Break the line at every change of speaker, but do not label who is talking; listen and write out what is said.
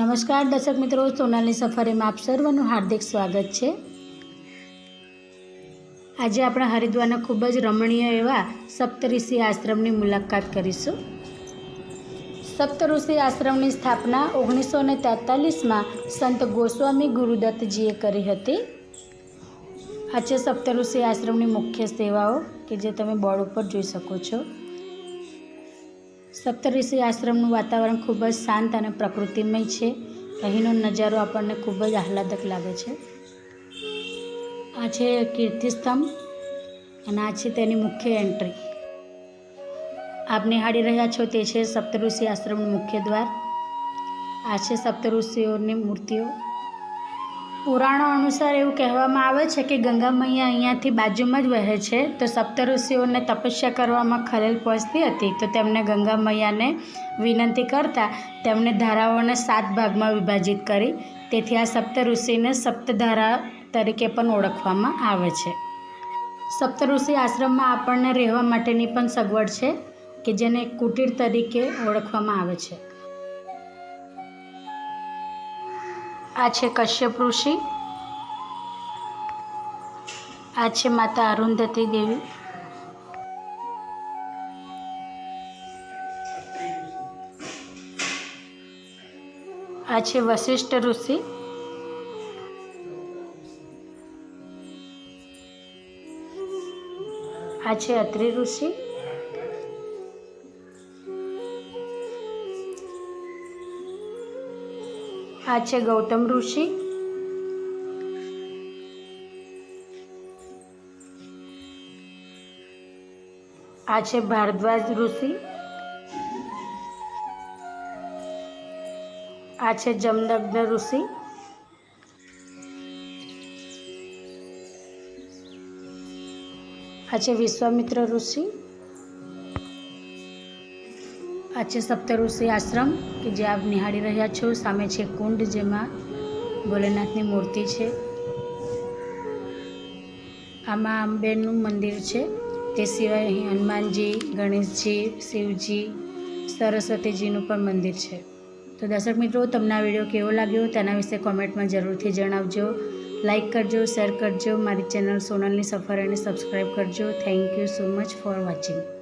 નમસ્કાર દર્શક મિત્રો સોનાની સફારીમાં આપ સર્વનું હાર્દિક સ્વાગત છે. આજે આપણે હરિદ્વારના ખૂબ જ રમણીય એવા સપ્તઋષિ આશ્રમની મુલાકાત કરીશું. સપ્તઋષિ આશ્રમની સ્થાપના ઓગણીસો ને તેતાલીસમાં સંત ગોસ્વામી ગુરુદત્તજીએ કરી હતી. આ છે સપ્તઋષિ આશ્રમની મુખ્ય સેવાઓ, કે જે તમે બોર્ડ ઉપર જોઈ શકો છો. સપ્તઋષિ આશ્રમનું વાતાવરણ ખૂબ જ શાંત અને પ્રકૃતિમય છે. અહીંનો નજારો આપણને ખૂબ જ આહલાદક લાગે છે. આ છે કીર્તિસ્તંભ અને આ છે તેની મુખ્ય એન્ટ્રી. આપ નિહાળી રહ્યા છો તે છે સપ્તઋષિ આશ્રમનું મુખ્ય દ્વાર. આ છે સપ્તઋષિઓની મૂર્તિઓ. પુરાણો અનુસાર એવું કહેવામાં આવે છે કે ગંગા મૈયા અહીંયાથી બાજુમાં જ વહે છે. તો સપ્તઋષિઓને તપસ્યા કરવામાં ખલેલ પહોંચતી હતી. તો તેમણે ગંગા મૈયાને વિનંતી કરતા તેમણે ધારાઓને સાત ભાગમાં વિભાજિત કરી. તેથી આ સપ્તઋષિને સપ્તધારા તરીકે પણ ઓળખવામાં આવે છે. સપ્તઋષિ આશ્રમમાં આપણને રહેવા માટેની પણ સગવડ છે, કે જેને કુટીર તરીકે ઓળખવામાં આવે છે. આ છે કશ્યપ ઋષિ આ છે માતા અરુંધતી દેવી આ છે વશિષ્ઠ ઋષિ આ છે અત્રિ ઋષિ આ છે ગૌતમ ઋષિ. આ છે ભારદ્વાજ ઋષિ. આ છે જમદગ્ન ઋષિ. આ છે વિશ્વામિત્ર ઋષિ. છે સપ્તઋષિ આશ્રમ, કે જે આપ નિહાળી રહ્યા છો, સામે છે કુંડ જેમાં ભોલેનાથની મૂર્તિ છે. આમાં અંબેનું મંદિર છે. તે સિવાય અહીં હનુમાનજી, ગણેશજી, શિવજી, સરસ્વતીજીનું પણ મંદિર છે. તો દર્શક મિત્રો, તમને આ વીડિયો કેવો લાગ્યો તેના વિશે કોમેન્ટમાં જરૂરથી જણાવજો. લાઇક કરજો, શેર કરજો. મારી ચેનલ સોનલની સફર અને સબસ્ક્રાઈબ કરજો. Thank you so much for watching.